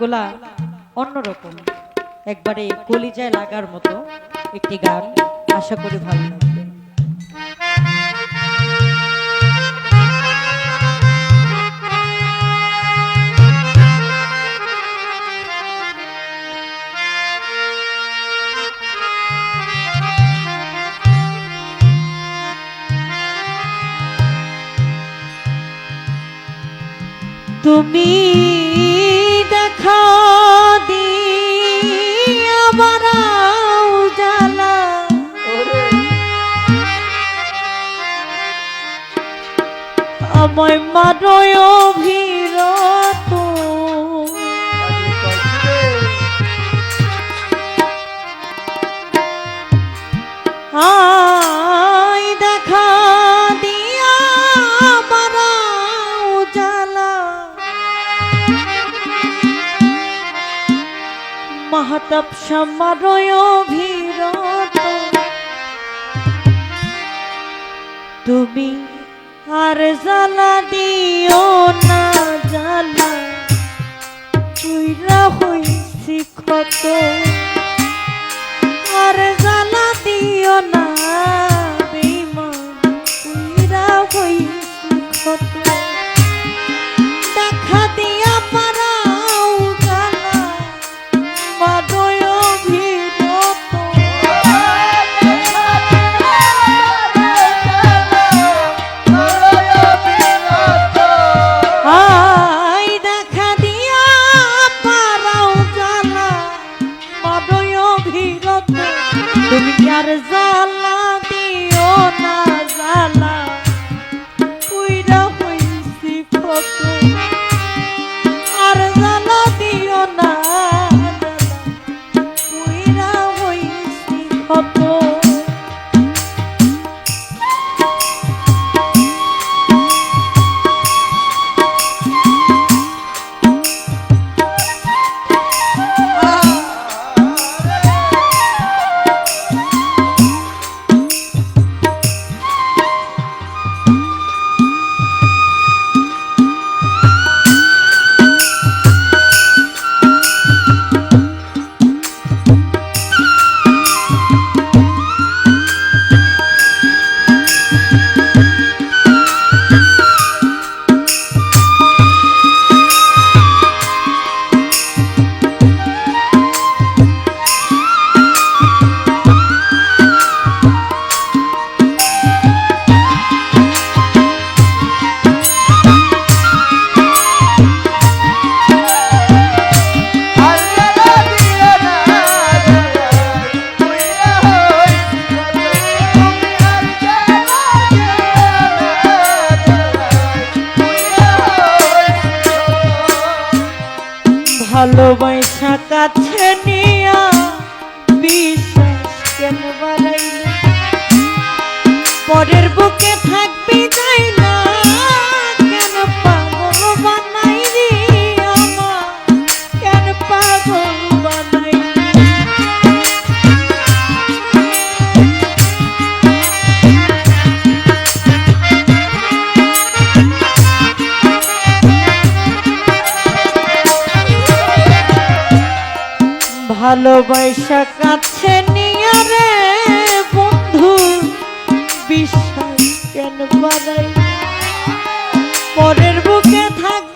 গুলা অন্যরকম। একবারে কলিজায় লাগার মতো একটি গান আশা করি ভালো লাগবে। তুমি আমায় মারয় অভিরত। আই দেখা দিয়া অভিরত। তুমি আর জ্বালা দিও না, জ্বালা। তুইরা হইছি কত। আর জ্বালা দিও না, বেইমান। তুইরা হইছি কত। তুমি ভালোবাসা ভালোবাসা কাছে নিয়ে বন্ধু। বিশ্বাস কেন বাড়াই পরের বুকে থাকবি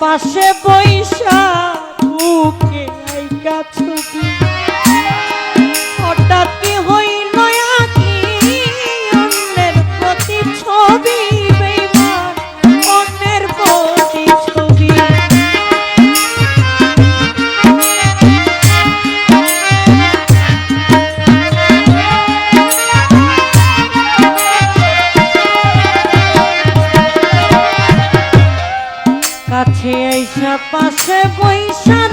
পাশে বৈশা বৈশা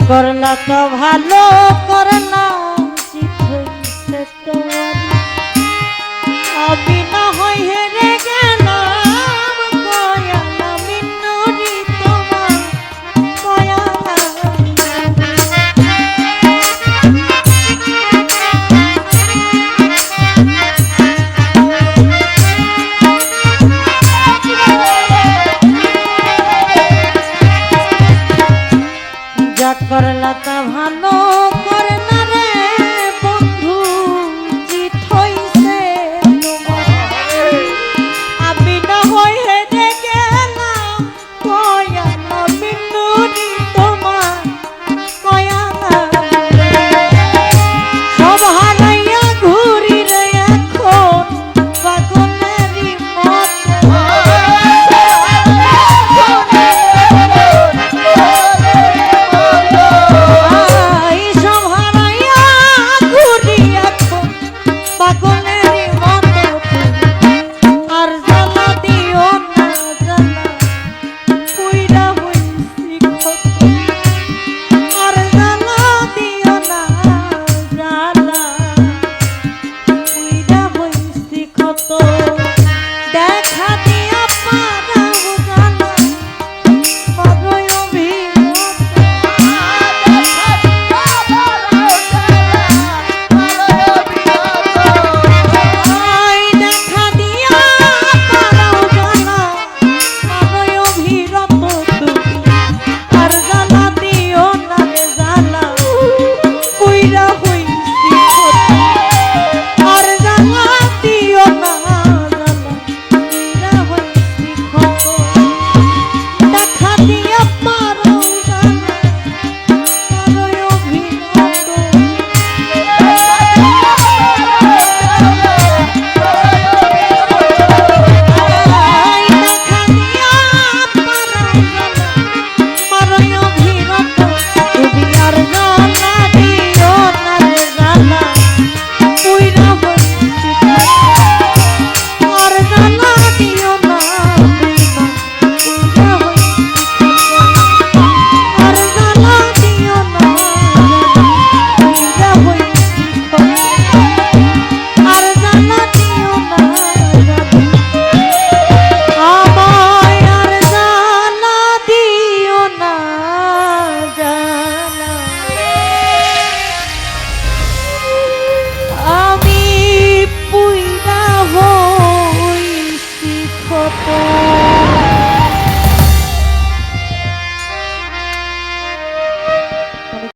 করলা তো ভালো